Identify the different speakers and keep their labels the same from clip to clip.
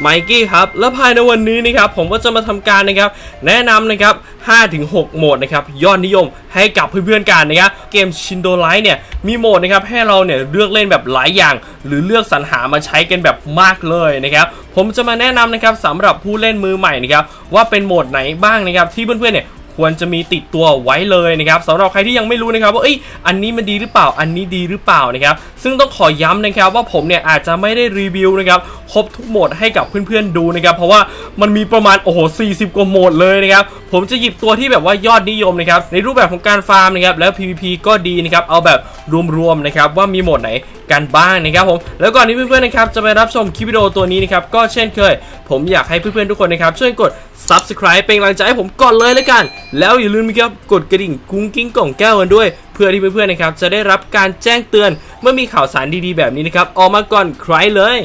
Speaker 1: ไมกี้ครับและภายในวันนี้นะครับผมก็จะมาทำการนะครับแนะนำนะครับ5-6 โหมดนะครับยอดนิยมให้กับเพื่อนๆกันนะครับเกมชินโดไลท์เนี่ยมีโหมดนะครับให้เราเนี่ยเลือกเล่นแบบหลายอย่าง หรือเลือกสรรหามาใช้กันแบบมากเลยนะครับผมจะมาแนะนำนะครับสำหรับผู้เล่นมือใหม่นะครับว่าเป็นโหมดไหนบ้างนะครับที่เพื่อนๆเนี่ย ควรจะมีติดตัวไว้เลยนะครับสำหรับใครที่ยังไม่รู้นะครับว่าเอ้ยอันนี้มันดีหรือเปล่าอันนี้ดีหรือเปล่านะครับซึ่งต้องขอย้ำนะครับว่าผมเนี่ยอาจจะไม่ได้รีวิวนะครับครบทุกโหมดให้กับเพื่อนๆดูนะครับเพราะว่ามันมีประมาณโอ้โห40 กว่าโหมดเลยนะครับผมจะหยิบตัวที่แบบว่ายอดนิยมนะครับในรูปแบบของการฟาร์มนะครับแล้ว PVP ก็ดีนะครับเอาแบบรวมๆนะครับว่ามีโหมดไหนกันบ้างนะครับผมแล้วก่อนที่เพื่อนๆนะครับจะไปรับชมคลิปวิดีโอตัวนี้นะครับก็เช่นเคย ผมอยากให้เพื่อนๆทุกคนนะครับช่วยกด Subscribe เป็นกำลังใจให้ผมก่อนเลยเลยกันแล้วอย่าลืมนะครับกดกระดิ่งกุ้งกิ้งกล่องแก้วกันด้วย เพื่อที่เพื่อนๆนะครับจะได้รับการแจ้งเตือน เมื่อมีข่าวสารดีๆแบบนี้นะครับออกมาก่อนใครเลย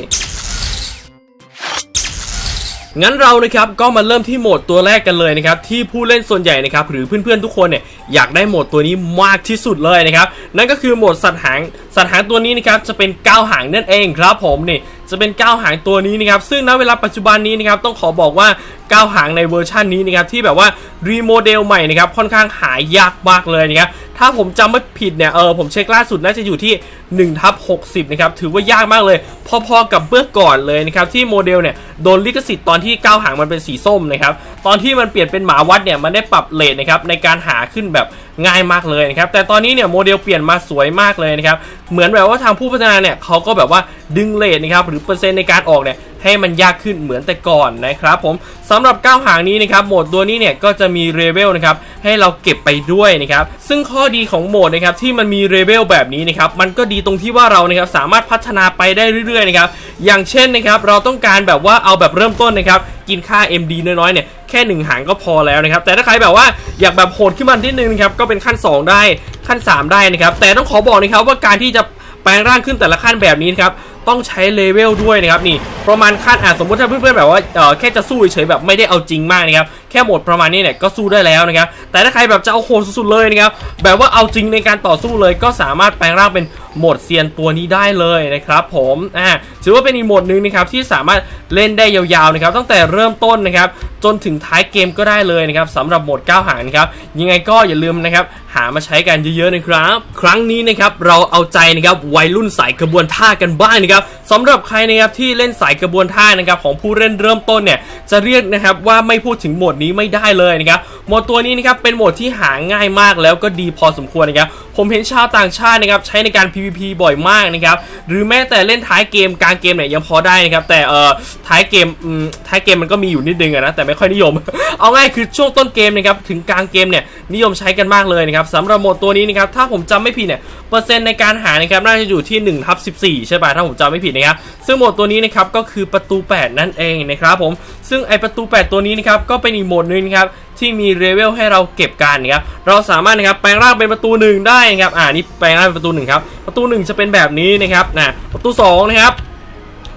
Speaker 1: งั้นเรานะครับก็มาเริ่มที่โหมดตัวแรกกันเลยนะครับที่ผู้เล่นส่วนใหญ่นะครับหรือเพื่อนๆทุกคนเนี่ยอยากได้โหมดตัวนี้มากที่สุดเลยนะครับนั่นก็คือโหมดสัตว์หางสัตว์หางตัวนี้นะครับจะเป็นก้าวหางนั่นเองครับผมนี่ จะเป็นก้าวหางตัวนี้นะครับซึ่งณเวลาปัจจุบันนี้นะครับต้องขอบอกว่าก้าวหางในเวอร์ชันนี้นะครับที่แบบว่ารีโมเดลใหม่นะครับค่อนข้างหายากมากเลยนะครับถ้าผมจำไม่ผิดเนี่ยเออผมเช็คล่าสุดน่าจะอยู่ที่1ทับ60 นะครับ ถือว่ายากมากเลย พอๆกับเมื่อก่อนเลยนะครับ ที่โมเดลเนี่ยโดนลิขสิทธิ์ตอนที่ก้าวหางมันเป็นสีส้มนะครับ ตอนที่มันเปลี่ยนเป็นหมาวัดเนี่ยมันได้ปรับเลทนะครับในการหาขึ้นแบบง่ายมากเลยนะครับ แต่ตอนนี้เนี่ยโมเดลเปลี่ยนมาสวยมากเลยนะครับ เหมือนแบบว่าทางผู้พัฒนาเนี่ยเขาก็แบบว่าดึงเลทนะครับหรือเปอร์เซ็นต์ในการออกเนี่ยให้มันยากขึ้นเหมือนแต่ก่อนนะครับผมสำหรับก้าวหางนี้นะครับโหมดตัวนี้เนี่ยก็จะมีเลเวลนะครับให้เราเก็บไปด้วยนะครับซึ่งข้อดีของโหมดนะครับที่มันมีเลเวลแบบนี้นะครับมันก็ดีตรงที่ว่าเรานะครับสามารถพัฒนาไปได้เรื่อยๆนะครับอย่างเช่นนะครับเราต้องการแบบว่าเอาแบบเริ่มต้นนะครับกินค่า MD น้อยๆเนี่ยแค่หนึ่งหางก็พอแล้วนะครับแต่ถ้าใครแบบว่าอยากแบบโหดขึ้นมาที่นึงนะครับก็เป็นขั้น 2 ได้ขั้น 3 ได้นะครับแต่ต้องขอบอกนะครับว่าการที่จะแปลงร่างขึ้นแต่ละขั้นแบบนี้นครับต้องใช้เลเวลด้วยนะครับนี่ประมาณขั้นอะสมมติถ้าเพื่อนๆแบบว่าเออแค่จะสู้เฉยๆแบบไม่ได้เอาจริงมากนะครับ ค่โหมดประมาณนี้เนี่ยก็สู้ได้แล้วนะครับแต่ถ้าใครแบบจะเอาโหดสุดๆเลยนะครับแบบว่าเอาจริงในการต่อสู้เลย ก็สามารถแปลงร่างเป็นโหมดเซียนตัวนี้ได้เลยนะครับผมอ่าถือว่าเป็นอีกโหมดหนึ่งนะครับที่สามารถเล่นได้ยาวๆนะครับตั้งแต่เริ่มต้นนะครับจนถึงท้ายเกมก็ได้เลยนะครับสำหรับโหมดก้าวหางนะครับยังไงก็อย่าลืมนะครับหามาใช้กันเยอะๆนะครับ ครั้งนี้นะครับเราเอาใจนะครับวัยรุ่นสายกระบวนท่ากันบ้างนะครับสำหรับใครนะครับที่เล่นสายกระบวนท่านะครับของผู้เล่นเริ่มต้นเนี่ยจะเรียกนะครับว่าไม่พูดถึงโหมดนี้ไม่ได้เลยนะครับโหมดตัวนี้นะครับเป็นโหมดที่หาง่ายมากแล้วก็ดีพอสมควรนะครับ ผมเห็นชาวต่างชาตินะครับใช้ในการ PVP บ่อยมากนะครับหรือแม้แต่เล่นท้ายเกมกลางเกมเนี่ยยังพอได้นะครับแต่เอ่อท้ายเกมท้ายเกมมันก็มีอยู่นิดนึงอะนะแต่ไม่ค่อยนิยม เอาง่ายคือช่วงต้นเกมนะครับถึงกลางเกมเนี่ยนิยมใช้กันมากเลยนะครับสำหรับโหมดตัวนี้นะครับถ้าผมจำไม่ผิดเนี่ยเปอร์เซ็นต์ในการหานะครับน่าจะอยู่ที่1ทับ14 ใช่ป่ะถ้าผมจำไม่ผิดนะครับซึ่งโหมดตัวนี้นะครับก็คือประตู 8 นั่นเองนะครับผมซึ่งไอประตู 8 ตัวนี้นะครับก็เป็นอีกโหมดหนึงนะครับ ที่มีเลเวลให้เราเก็บกันนะครับเราสามารถนะครับแปลงร่างเป็นประตูหนึ่งได้นะครับอ่านี่แปลงร่างเป็นประตูหนึ่งครับประตูหนึ่งจะเป็นแบบนี้นะครับนะประตูสองนะครับ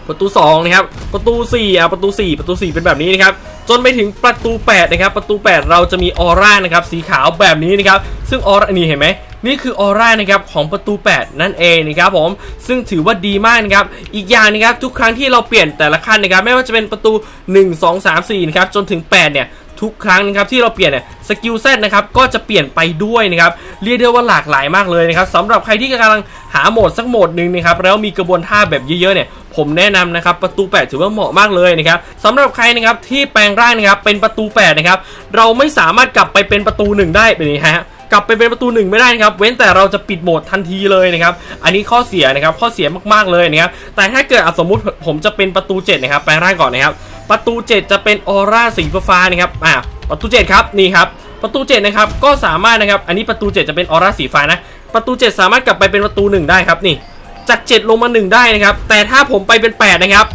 Speaker 1: ประตู2นะครับประตู4อะประตู 4 ประตู 4 เป็นแบบนี้นะครับจนไปถึงประตู8นะครับประตู 8 เราจะมีออร่านะครับสีขาวแบบนี้นะครับซึ่งออร่านี่เห็นไหมนี่คือออร่านะครับของประตู 8 นั่นเองนะครับผมซึ่งถือว่าดีมากนะครับอีกอย่างนะครับทุกครั้งที่เราเปลี่ยนแต่ละขั้นนะครับไม่ว่าจะเป็นประตู 1 2 3 4นะครับจนถึง8เนี่ย ทุกครั้งนะครับที่เราเปลี่ยนเนี่ยสกิลเซตนะครับก็จะเปลี่ยนไปด้วยนะครับเรียกได้ว่าหลากหลายมากเลยนะครับสำหรับใครที่กำลังหาโหมดสักโหมดหนึ่งนะครับแล้วมีกระบวนท่าแบบเยอะๆเนี่ยผมแนะนำนะครับประตู 8 ถือว่าเหมาะมากเลยนะครับสำหรับใครนะครับที่แปลงร่างนะครับเป็นประตู8นะครับเราไม่สามารถกลับไปเป็นประตู 1 ได้แบบนี้ฮะ กลับไปเป็นประตูหนึ่งไม่ได้นะครับเว้นแต่เราจะปิดโหมดทันทีเลยนะครับอันนี้ข้อเสียนะครับข้อเสียมากๆเลยนะครับแต่ถ้าเกิดสมมุติผมจะเป็นประตู7นะครับแปลงร่างก่อนนะครับประตู 7 จะเป็นออร่าสีฟ้านะครับอ่าประตู 7 ครับนี่ครับประตู7นะครับก็สามารถนะครับอันนี้ประตู 7 จะเป็นออร่าสีฟ้านะประตู 7 สามารถกลับไปเป็นประตู 1 ได้ครับนี่จาก 7 ลงมา 1 ได้นะครับแต่ถ้าผมไปเป็น 8 นะครับ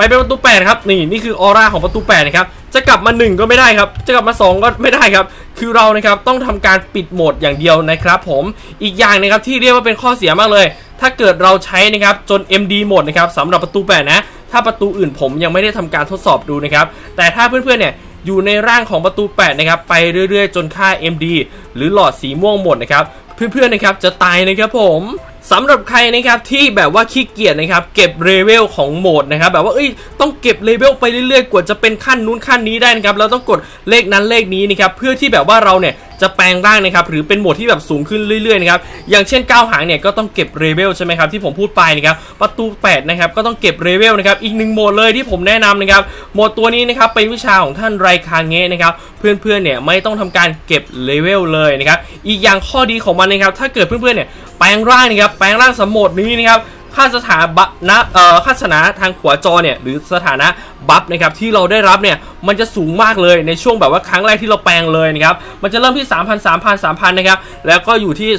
Speaker 1: ไปเป็นประตู8ครับนี่นี่คือออร่าของประตู8นะครับจะกลับมา 1 ก็ไม่ได้ครับ จะกลับมา 2 ก็ไม่ได้ครับ คือเรานะครับต้องทำการปิดโหมดอย่างเดียวนะครับ ผมอีกอย่างนะครับที่เรียกว่าเป็นข้อเสียมากเลย ถ้าเกิดเราใช้นะครับจน MD หมดนะครับสำหรับประตู8นะถ้าประตูอื่นผมยังไม่ได้ทำการทดสอบดูนะครับแต่ถ้าเพื่อนๆเนี่ยอยู่ในร่างของประตู 8 นะครับ ไปเรื่อยๆ จนค่า MD หรือหลอดสีม่วงหมดนะครับ เพื่อนๆนะครับจะตายนะครับผม สำหรับใครนะครับที่แบบว่าขี้เกียจนะครับเก็บเลเวลของโหมดนะครับแบบว่าเอ้ยต้องเก็บเลเวลไปเรื่อยๆ กว่าจะเป็นขั้นนู้นขั้นนี้ได้นะครับเราต้องกดเลขนั้นเลขนี้นะครับเพื่อที่แบบว่าเราเนี่ยจะแปลงร่างนะครับหรือเป็นโหมดที่แบบสูงขึ้นเรื่อยๆนะครับอย่างเช่นก้าวหางเนี่ยก็ต้องเก็บเลเวลใช่ไหมครับที่ผมพูดไปนะครับประตู8นะครับก็ต้องเก็บเลเวลนะครับอีกหนึ่งโหมดเลยที่ผมแนะนำนะครับโหมดตัวนี้นะครับเป็นวิชาของท่านไรคางเงะนะครับเพื่อนๆเนี่ยไม่ต้องทำการเก็บเลเวลเลยนะครับอีกอย่างข้อดีของมันนะครับถ้าเกิดเพื่อนๆเนี่ย แปลงร่างนะครับแปลงร่างสมโหมดนี้นะครับค่าสถานะเอ่อค่าสถานะทางขวาจอเนี่ยหรือสถานะ บัฟนะครับที่เราได้รับเนี่ยมันจะสูงมากเลยในช่วงแบบว่าครั้งแรกที่เราแปลงเลยนะครับมันจะเริ่มที่ 3,000 3,000 3,000นะครับแล้วก็อยู่ที่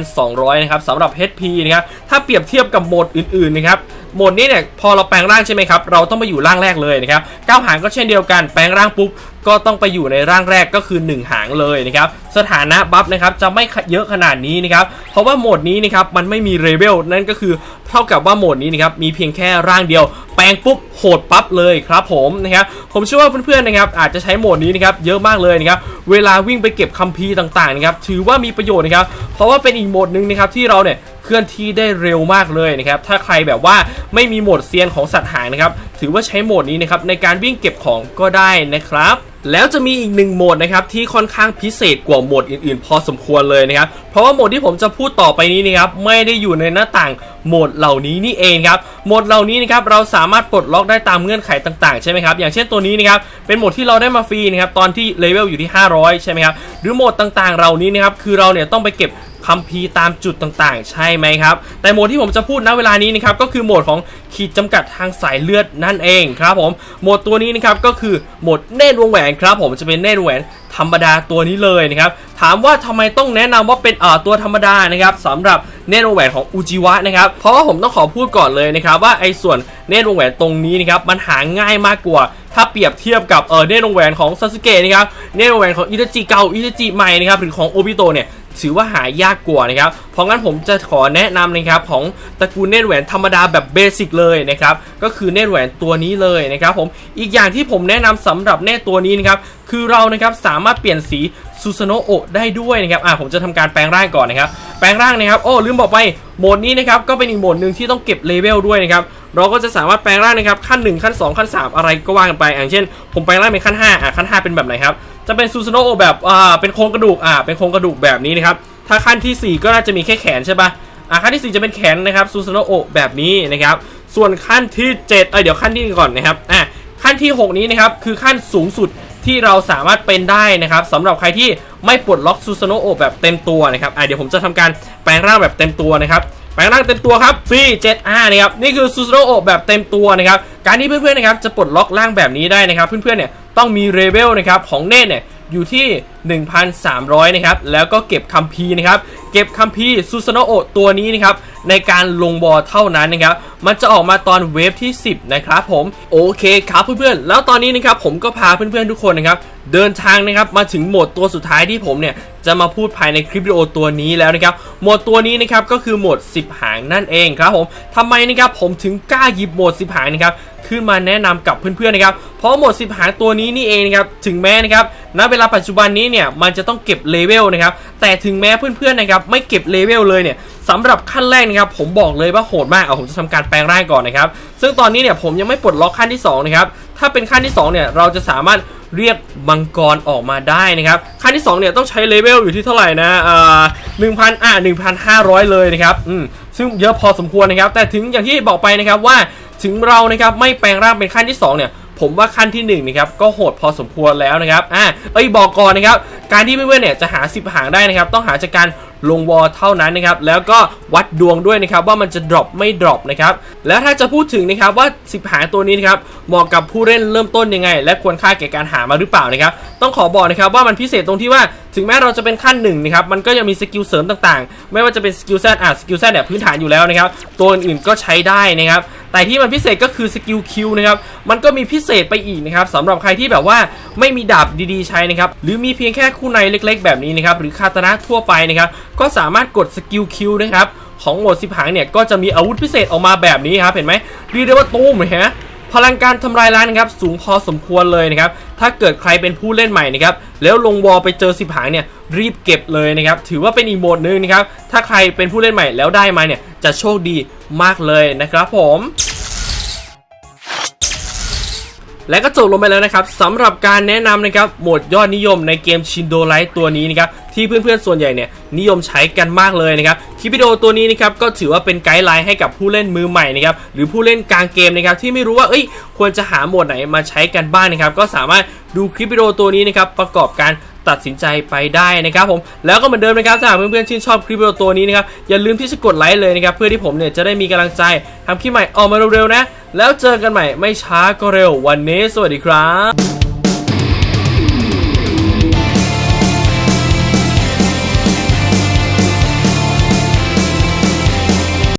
Speaker 1: 2,200นะครับสำหรับ HP นะครับถ้าเปรียบเทียบกับโหมดอื่นๆนะครับโหมดนี้เนี่ยพอเราแปลงร่างใช่ไหมครับเราต้องไปอยู่ร่างแรกเลยนะครับก้าวหางก็เช่นเดียวกันแปลงร่างปุ๊บก็ต้องไปอยู่ในร่างแรกก็คือ 1 หางเลยนะครับสถานะบัฟนะครับจะไม่เยอะขนาดนี้นะครับเพราะว่าโหมดนี้นะครับมันไม่มีเลเวลนั่นก็คือเท่ากับว่าโหมดนี้นะครับมีเพียงแค่ร่างเดียว แปลงปุ๊บโหดปั๊บเลยครับผมนะครับผมเชื่อว่าเพื่อนๆนะครับอาจจะใช้โหมดนี้นะครับเยอะมากเลยนะครับเวลาวิ่งไปเก็บคัมภีร์ต่างๆนะครับถือว่ามีประโยชน์นะครับเพราะว่าเป็นอีกโหมดหนึ่งนะครับที่เราเนี่ยเคลื่อนที่ได้เร็วมากเลยนะครับถ้าใครแบบว่าไม่มีโหมดเซียนของสัตว์หางนะครับถือว่าใช้โหมดนี้นะครับในการวิ่งเก็บของก็ได้นะครับ แล้วจะมีอีกหนึ่งโหมดนะครับที่ค่อนข้างพิเศษกว่าโหมดอื่นๆ พอสมควรเลยนะครับ เพราะว่าโหมดที่ผมจะพูดต่อไปนี้นะครับไม่ได้อยู่ในหน้าต่างโหมดเหล่านี้นี่เองครับโหมดเหล่านี้นะครับเราสามารถปลดล็อกได้ตามเงื่อนไขต่างๆใช่ไหมครับอย่างเช่นตัวนี้นะครับเป็นโหมดที่เราได้มาฟรีนะครับตอนที่เลเวลอยู่ที่ 500 ใช่ไหมครับหรือโหมดต่างๆ เหล่านี้นะครับคือเราเนี่ยต้องไปเก็บ คัมภีร์ตามจุดต่างๆ ใช่ไหมครับ แต่โหมดที่ผมจะพูดณเวลานี้นะครับก็คือโหมดของขีดจำกัดทางสายเลือดนั่นเองครับผมโหมดตัวนี้นะครับก็คือโหมดเนตรวงแหวนครับผมจะเป็นเนตรวงแหวนธรรมดาตัวนี้เลยนะครับถามว่าทำไมต้องแนะนำว่าเป็นเอ่อตัวธรรมดานะครับสำหรับเนตรวงแหวนของอุจิวะนะครับเพราะว่าผมต้องขอพูดก่อนเลยนะครับว่าไอ้ส่วนเนตรวงแหวนตรงนี้นะครับมันหาง่ายมากกว่าถ้าเปรียบเทียบกับเออเนตรวงแหวนของซาสึเกะนะครับเนตรวงแหวนของอิตาจิเก่าอิตาจิใหม่นะครับหรือของโอบิโตเนี่ย ถือว่าหายากกว่านะครับ เพราะงั้นผมจะขอแนะนำนะครับของตระกูลเนตแหวนธรรมดาแบบเบสิกเลยนะครับ ก็คือเนตแหวนตัวนี้เลยนะครับผม อีกอย่างที่ผมแนะนำสำหรับเนตตัวนี้นะครับ คือเรานะครับสามารถเปลี่ยนสีซูซโนโอได้ด้วยนะครับ อ่าผมจะทำการแปลงร่างก่อนนะครับ แปลงร่างนะครับ โอ้ลืมบอกไป โหมดนี้นะครับก็เป็นอีกโหมดหนึ่งที่ต้องเก็บเลเวลด้วยนะครับ เราก็จะสามารถแปลงร่างนะครับขั้น 1 ขั้น 2 ขั้น 3 อะไรก็ว่ากันไป อย่างเช่น ผมแปลงร่างเป็นขั้น5อะขั้น 5 เป็นแบบไหนครับจะเป็นซูซโนโอะแบบอ่าเป็นโครงกระดูกอ่าเป็นโครงกระดูกแบบนี้นะครับถ้าขั้นที่ 4 ก็น่าจะมีแค่แขนใช่ปะอ่าขั้นที่ 4 จะเป็นแขนนะครับซูซโนโอะแบบนี้นะครับส่วนขั้นที่7เอ้ยเดี๋ยวขั้นที่ก่อนนะครับอะขั้นที่ 6 นี้นะครับคือขั้นสูงสุดที่เราสามารถเป็นได้นะครับสำหรับใครที่ไม่ปลดล็อกซูซโนโอะแบบเต็มตัวนะครับอะเดี๋ยวผมจะทำการแปลงร่างแบบเต็มตัวนะครับ แปลงร่างเต็มตัวครับ C7R นะครับ นี่คือซูซโรโอแบบเต็มตัวนะครับ การที่เพื่อนๆนะครับจะปลดล็อกร่างแบบนี้ได้นะครับ เพื่อนๆเนี่ยต้องมีเรเวลนะครับของเนตเนี่ยอยู่ที่1,300 นะครับ แล้วก็เก็บคัมภีร์นะครับ เก็บคัมภีร์ซูซโนโอตัวนี้นะครับ ในการลงบอลเท่านั้นนะครับ มันจะออกมาตอนเวฟที่ 10 นะครับผม โอเคครับเพื่อนๆ แล้วตอนนี้นะครับผมก็พาเพื่อนๆทุกคนนะครับ เดินทางนะครับมาถึงโหมดตัวสุดท้ายที่ผมเนี่ยจะมาพูดภายในคลิปวิดีโอตัวนี้แล้วนะครับ โหมดตัวนี้นะครับก็คือโหมด 10 หางนั่นเองครับผมทำไมนะครับผมถึงกล้าหยิบโหมด 10 หางนะครับขึ้นมาแนะนำกับเพื่อนๆนะครับ เพราะโหมด 10 หางตัวนี้นี่เองนะครับ ถึงแม้นะครับ ณ เวลาปัจจุบันนี้เนี่ยมันจะต้องเก็บเลเวลนะครับแต่ถึงแม้เพื่อนๆนะครับไม่เก็บเลเวลเลยเนี่ยสำหรับขั้นแรกนะครับผมบอกเลยว่าโหดมากเอาผมจะทำการแปลงร่างก่อนนะครับซึ่งตอนนี้เนี่ยผมยังไม่ปลดล็อกขั้นที่2นะครับถ้าเป็นขั้นที่2เนี่ยเราจะสามารถเรียกมังกรออกมาได้นะครับขั้นที่2เนี่ยต้องใช้เลเวลอยู่ที่เท่าไหร่นะอ่าหนึ่งพันอ่าหนึ่งพันห้าร้อยเลยนะครับอืมซึ่งเยอะพอสมควรนะครับแต่ถึงอย่างที่บอกไปนะครับว่าถึงเรานะครับไม่แปลงร่างเป็นขั้นที่2เนี่ย ผมว่าขั้นที่1นนะครับก็โหดพอสมควรแล้วนะครับอ่าเอ้ยบอกก่อนนะครับการที่เพื่อนๆเนี่ยจะหา 10 หางได้นะครับต้องหาจากการลงวอลเท่านั้นนะครับแล้วก็วัดดวงด้วยนะครับว่ามันจะดรอปไม่ดรอปนะครับแล้วถ้าจะพูดถึงนะครับว่า 10 หางตัวนี้นะครับเหมาะกับผู้เล่นเริ่มต้นยังไง และควรค่าแก่การหามาหรือเปล่านะครับต้องขอบอกนะครับว่ามันพิเศษตรงที่ว่า ถึงแม้เราจะเป็นขั้นหนึ่งนะครับมันก็ยังมีสกิลเสริมต่างๆ ไม่ว่าจะเป็นสกิลแซดอะสกิลแซดเนี่ยพื้นฐานอยู่แล้วนะครับตัวอื่นๆก็ใช้ได้นะครับแต่ที่มันพิเศษก็คือสกิลคิวนะครับมันก็มีพิเศษไปอีกนะครับสำหรับใครที่แบบว่าไม่มีดาบดีๆใช้นะครับหรือมีเพียงแค่คู่ในเล็กๆ แบบนี้นะครับหรือคาตานะทั่วไปนะครับก็สามารถกดสกิลคิวนะครับของโหมดสิบหางเนี่ยก็จะมีอาวุธพิเศษออกมาแบบนี้ครับเห็นไหมเรียกได้ว่าตูมเลยฮะ พลังการทำลายล้างนะครับสูงพอสมควรเลยนะครับถ้าเกิดใครเป็นผู้เล่นใหม่นะครับแล้วลงวอลไปเจอสิบหางเนี่ยรีบเก็บเลยนะครับถือว่าเป็นอีกโหมดหนึงนะครับถ้าใครเป็นผู้เล่นใหม่แล้วได้มาเนี่ยจะโชคดีมากเลยนะครับผม และก็จบลงไปแล้วนะครับสำหรับการแนะนำนะครับโหมดยอดนิยมในเกมชินโดไลท์ตัวนี้นะครับที่เพื่อนๆส่วนใหญ่เนี่ยนิยมใช้กันมากเลยนะครับคลิปวิดีโอตัวนี้นะครับก็ถือว่าเป็นไกด์ไลน์ให้กับผู้เล่นมือใหม่นะครับหรือผู้เล่นกลางเกมนะครับที่ไม่รู้ว่าเอ้ยควรจะหาโหมดไหนมาใช้กันบ้างนะครับก็สามารถดูคลิปวิดีโอตัวนี้นะครับประกอบการตัดสินใจไปได้นะครับผมแล้วก็เหมือนเดิมนะครับถ้าหากเพื่อนๆชื่นชอบคลิปวิดีโอตัวนี้นะครับอย่าลืมที่จะกดไลค์เลยนะครับเพื่อที่ผมเนี่ยจะได้มีกำลังใจทำคลิปใหม่ออกมาเร็วๆนะ แล้วเจอกันใหม่ไม่ช้าก็เร็ววันนี้สวัสดีครับ